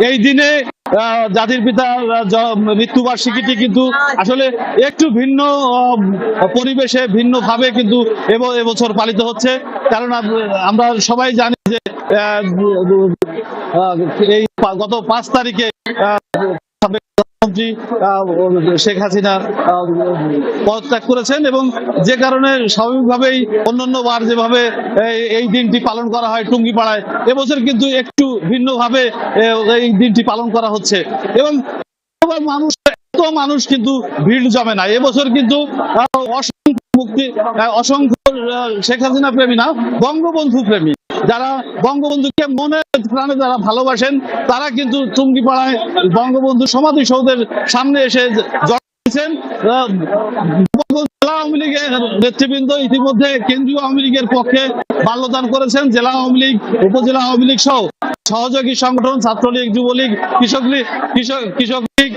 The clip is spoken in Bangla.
এই দিনে জাতির পিতা মৃত্যুবার্ষিকীটি কিন্তু আসলে একটু ভিন্ন পরিবেশে ভিন্ন ভাবে কিন্তু এব- এবছর পালিত হচ্ছে। কারণ আমরা সবাই জানি যে এই গত পাঁচ তারিখে প্রধানমন্ত্রী শেখ হাসিনা পদত্যাগ করেছেন এবং যে কারণে স্বাভাবিকভাবেই অন্যান্য বার যেভাবে এই- দিনটি পালন করা হয় টুঙ্গিপাড়ায়, এবছর কিন্তু একটু ভিন্নভাবে এই দিনটি পালন করা হচ্ছে। এবং মানুষ, এত মানুষ কিন্তু ভিড় জমে না। এবছর কিন্তু অসংখ্য মুক্তি অসংখ্য শেখ হাসিনা প্রেমী না, বঙ্গবন্ধু প্রেমী। যারা বঙ্গবন্ধুকে মনে প্রাণে যারা ভালোবাসেন তারা কিন্তু টুঙ্গিপাড়ায় বঙ্গবন্ধু সমাধিসৌধের সামনে এসে আহ, জেলা আওয়ামী লীগের নেতৃবৃন্দ ইতিমধ্যে কেন্দ্রীয় আওয়ামী লীগের পক্ষে মাল্যদান করেছেন। জেলা আওয়ামী লীগ উপজেলা আওয়ামী লীগ সহ সহযোগী সংগঠন ছাত্রলীগ যুবলীগ কৃষক লীগ কৃষক কৃষক লীগ